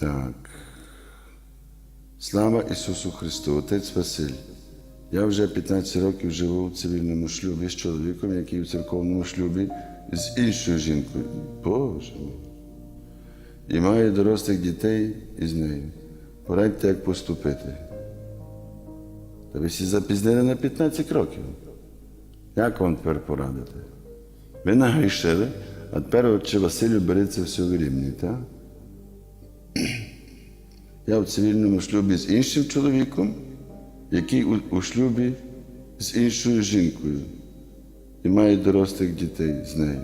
Так. Слава Ісусу Христу, Отець Василь. Я вже 15 років живу в цивільному шлюбі з чоловіком, який в церковному шлюбі з іншою жінкою. Боже. І маю дорослих дітей із нею. Порадьте, як поступити. Та ви всі запізнили на 15 років. Як вам тепер порадити? Ви нагрішили, а тепер отче Василю береться все в рівні, так? Я в цивільному шлюбі з іншим чоловіком, який у, у шлюбі з іншою жінкою і має дорослих дітей з нею.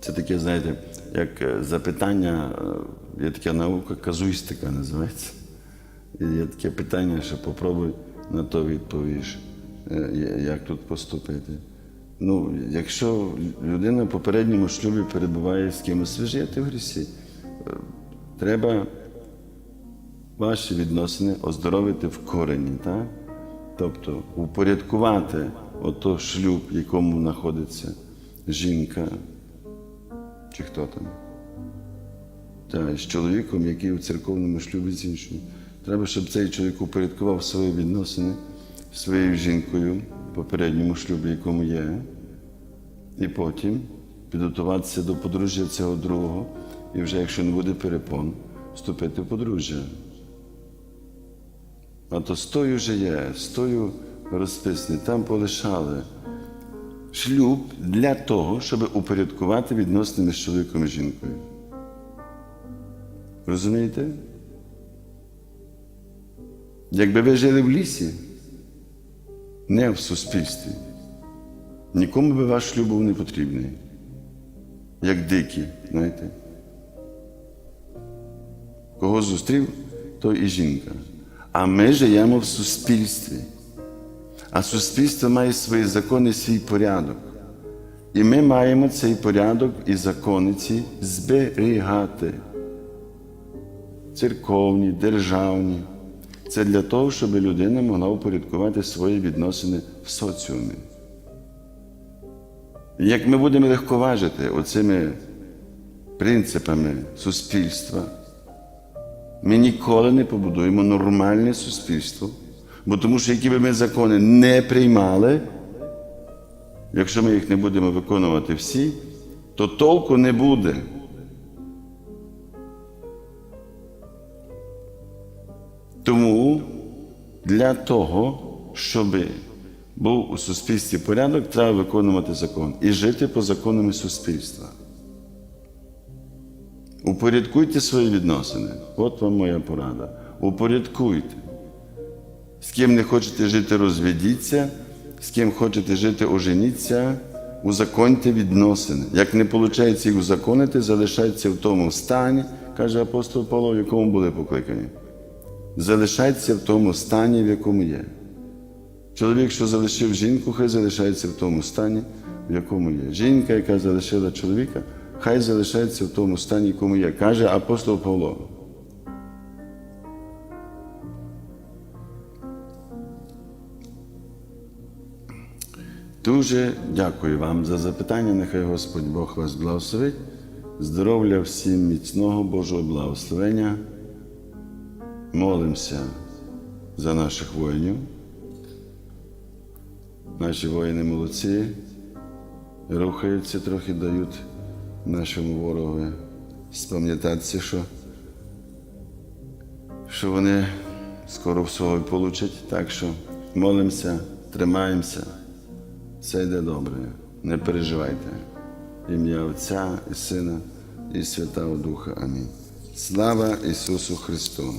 Це таке, знаєте, як е, запитання, е, є така наука, казуїстика називається. Є таке питання, що попробуй на то відповіш, е, як тут поступити. Ну, якщо людина в попередньому шлюбі перебуває з кимось, ви живете в грісі. Е, Треба ваші відносини оздоровити в корені, так? Тобто упорядкувати ото шлюб, в якому знаходиться жінка, чи хто там. Та, з чоловіком, який у церковному шлюбі з іншим. Треба, щоб цей чоловік упорядкував свої відносини зі своєю жінкою в попередньому шлюбі, якому є, і потім підготуватися до подружжя цього другого, і вже, якщо не буде перепон, вступити в подружжя. А то стою вже є, стою розписаний, там полишали. Шлюб для того, щоб упорядкувати відносини між чоловіком і жінкою. Розумієте? Якби ви жили в лісі, не в суспільстві, нікому би ваш шлюб був не потрібний. Як дикі, знаєте. Кого зустрів, то і жінка. А ми живемо в суспільстві. А суспільство має свої закони, свій порядок. І ми маємо цей порядок і закони ці зберігати. Церковні, державні. Це для того, щоб людина могла упорядкувати свої відносини в соціумі. Як ми будемо легковажити оцими принципами суспільства, ми ніколи не побудуємо нормальне суспільство. Бо тому що які би ми закони не приймали, якщо ми їх не будемо виконувати всі, то толку не буде. Тому для того, щоб був у суспільстві порядок, треба виконувати закон і жити по законам суспільства. Упорядкуйте свої відносини. От вам моя порада. Упорядкуйте. З ким не хочете жити, розведіться, з ким хочете жити, оженіться, узаконьте відносини. Як не виходить їх узаконити, залишайтеся в тому стані, каже апостол Павло, в якому були покликані. Залишайтеся в тому стані, в якому є. Чоловік, що залишив жінку, хай залишається в тому стані, в якому є. Жінка, яка залишила чоловіка, хай залишається в тому стані, в якому є, каже апостол Павло. Дуже дякую вам за запитання. Нехай Господь Бог вас благословить. Здоров'я всім міцного Божого благословення. Молимося за наших воїнів. Наші воїни молодці, рухаються, трохи дають нашому ворогу спам'ятатися, що, що вони скоро всього получать. Так що молимося, тримаємося. Все йде добре. Не переживайте. Ім'я Отця і Сина і Святого Духа. Амінь. Слава Ісусу Христу!